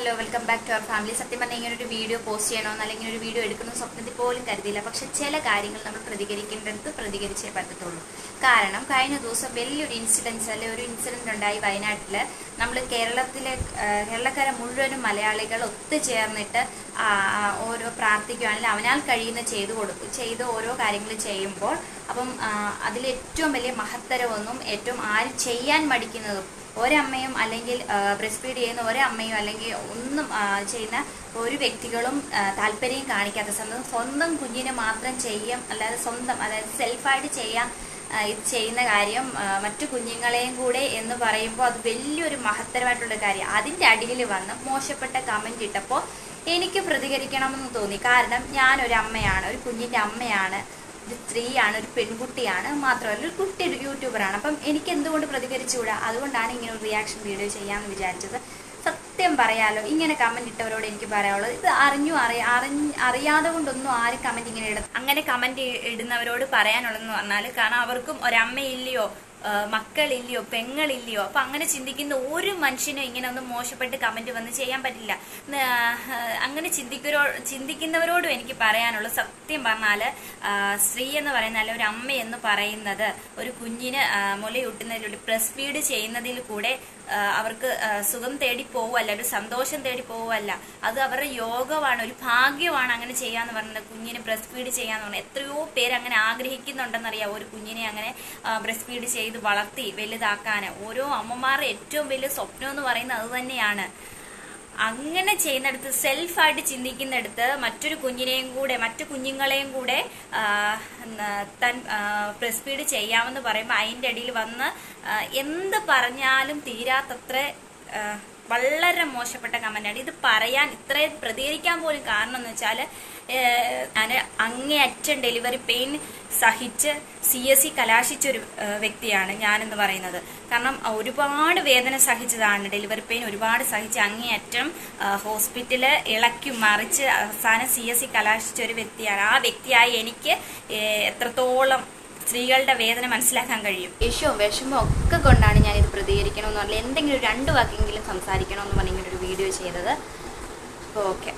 Hello welcome back to our family സത്യം പറഞ്ഞാൽ ഇങ്ങനെ ഒരു വീഡിയോ പോസ്റ്റ് ചെയ്യണമെന്ന് അല്ലെങ്കിൽ ഒരു വീഡിയോ എടുക്കുന്ന സ്വപ്നത്തിൽ പോലും കരുതിയില്ല. പക്ഷെ ചില കാര്യങ്ങൾ നമ്മൾ പ്രതികരിക്കേണ്ടടുത്ത് പ്രതികരിച്ചേ പറ്റത്തുള്ളൂ. കാരണം കഴിഞ്ഞ ദിവസം വലിയൊരു ഇൻസിഡൻസ് അല്ലെ ഒരു ഇൻസിഡന്റ് ഉണ്ടായി വയനാട്ടിൽ നമ്മൾ കേരളത്തിലെ കേരളക്കാരെ മുഴുവനും മലയാളികൾ ഒത്തുചേർന്നിട്ട് ഓരോ പ്രാർത്ഥിക്കുകയാണെങ്കിൽ അവനാൽ കഴിയുന്ന ചെയ്തു കൊടുക്കും ചെയ്ത് ഓരോ കാര്യങ്ങൾ ചെയ്യുമ്പോൾ അപ്പം അതിലേറ്റവും വലിയ മഹത്തരമൊന്നും ഏറ്റവും ആര് ചെയ്യാൻ മടിക്കുന്നതും ഒരമ്മയും അല്ലെങ്കിൽ ബ്രസ്റ്റ് ഫീഡ് ചെയ്യുന്ന ഒരമ്മയും അല്ലെങ്കിൽ ഒന്നും ചെയ്യുന്ന ഒരു വ്യക്തികളും താല്പര്യം കാണിക്കാത്ത സ്വന്തം സ്വന്തം കുഞ്ഞിനെ മാത്രം ചെയ്യാം അല്ലാതെ സ്വന്തം അതായത് സെൽഫായിട്ട് ചെയ്യാം ഇത് ചെയ്യുന്ന കാര്യം മറ്റു കുഞ്ഞുങ്ങളെയും കൂടെ എന്ന് പറയുമ്പോൾ അത് വലിയൊരു മഹത്തരമായിട്ടുള്ള കാര്യം. അതിന്റെ അടിയിൽ വന്ന് മോശപ്പെട്ട കമന്റ് ഇട്ടപ്പോൾ എനിക്ക് പ്രതികരിക്കണമെന്ന് തോന്നി. കാരണം ഞാനൊരു അമ്മയാണ് ഒരു കുഞ്ഞിന്റെ അമ്മയാണ്. ഒരു സ്ത്രീയാണ് ഒരു പെൺകുട്ടിയാണ് മാത്രമല്ല ഒരു കുട്ടി ഒരു യൂട്യൂബറാണ്. അപ്പം എനിക്ക് എന്തുകൊണ്ട് പ്രതികരിച്ചുകൂടാ? അതുകൊണ്ടാണ് ഇങ്ങനെ ഒരു റിയാക്ഷൻ വീഡിയോ ചെയ്യാമെന്ന് വിചാരിച്ചത്. സത്യം പറയാലോ ഇങ്ങനെ കമന്റ് ഇട്ടവരോട് എനിക്ക് പറയാനുള്ളത് ഇത് അറിഞ്ഞു അറിയ അറിയാതെ കൊണ്ടൊന്നും ആരും കമന്റ് ഇങ്ങനെ ഇടും അങ്ങനെ കമന്റ് ഇടുന്നവരോട് പറയാനുള്ളതെന്ന് പറഞ്ഞാൽ കാരണം അവർക്കും ഒരമ്മയില്ലയോ മക്കളില്ലയോ പെങ്ങളില്ലയോ അപ്പൊ അങ്ങനെ ചിന്തിക്കുന്ന ഒരു മനുഷ്യനും ഇങ്ങനെ ഒന്ന് മോശപ്പെട്ട് കമന്റ് വന്ന് ചെയ്യാൻ പറ്റില്ല. അങ്ങനെ ചിന്തിക്കരോ ചിന്തിക്കുന്നവരോടും എനിക്ക് പറയാനുള്ളത് സത്യം പറഞ്ഞാൽ സ്ത്രീ എന്ന് പറയുന്ന അല്ല ഒരു അമ്മ എന്ന് പറയുന്നത് ഒരു കുഞ്ഞിന് മുലയൂട്ടുന്നതിലൂടെ പ്രസ് ഫീഡ് ചെയ്യുന്നതിൽ കൂടെ അവർക്ക് സുഖം തേടി പോവല്ല ഒരു സന്തോഷം തേടി പോവല്ല അത് അവരുടെ യോഗമാണ് ഒരു ഭാഗ്യമാണ് അങ്ങനെ ചെയ്യാന്ന് പറയുന്നത് കുഞ്ഞിന് ബ്രസ്റ്റ് ഫീഡ് ചെയ്യാന്ന് പറഞ്ഞത് എത്രയോ പേര് അങ്ങനെ ആഗ്രഹിക്കുന്നുണ്ടെന്നറിയാം ഒരു കുഞ്ഞിനെ അങ്ങനെ ബ്രസ്റ്റ് ഫീഡ് ചെയ്ത് വളർത്തി വലുതാക്കാൻ ഓരോ അമ്മമാരുടെ ഏറ്റവും വലിയ സ്വപ്നം എന്ന് പറയുന്നത് അത് തന്നെയാണ്. അങ്ങനെ ചെയ്യുന്നിടത്ത് സെൽഫായിട്ട് ചിന്തിക്കുന്നിടത്ത് മറ്റൊരു കുഞ്ഞിനെയും കൂടെ മറ്റു കുഞ്ഞുങ്ങളെയും കൂടെ താൻ പ്രസ്പീഡ് ചെയ്യാമെന്ന് പറയുമ്പോൾ അതിന്റെ അടിയിൽ വന്ന് എന്ത് പറഞ്ഞാലും തീരാത്തത്ര വളരെ മോശപ്പെട്ട കമന്റാണ്. ഇത് പറയാൻ ഇത്രയും പ്രതികരിക്കാൻ പോലും കാരണം എന്ന് വെച്ചാൽ ഞാൻ അങ്ങേയറ്റം ഡെലിവറി പെയിൻ സഹിച്ച് സി എസ് സി കലാശിച്ചൊരു ഒരു വ്യക്തിയാണ് ഞാനെന്ന് പറയുന്നത്. കാരണം ഒരുപാട് വേദന സഹിച്ചതാണ്. ഡെലിവറി പെയിൻ ഒരുപാട് സഹിച്ച് അങ്ങേയറ്റം ഹോസ്പിറ്റൽ ഇളക്കി മറിച്ച് അവസാനം സി എസ് സി കലാശിച്ച ഒരു വ്യക്തിയാണ്. ആ വ്യക്തിയായി എനിക്ക് എത്രത്തോളം സ്ത്രീകളുടെ വേദന മനസ്സിലാക്കാൻ കഴിയും. യേശുവും വിഷമവും ഒക്കെ കൊണ്ടാണ് ഞാൻ ഇത് പ്രതികരിക്കണമെന്ന് പറഞ്ഞാൽ എന്തെങ്കിലും രണ്ട് വാക്കെങ്കിലും സംസാരിക്കണമെന്ന് പറഞ്ഞിട്ടൊരു ഇങ്ങനെ ഒരു വീഡിയോ ചെയ്തത് ഓക്കെ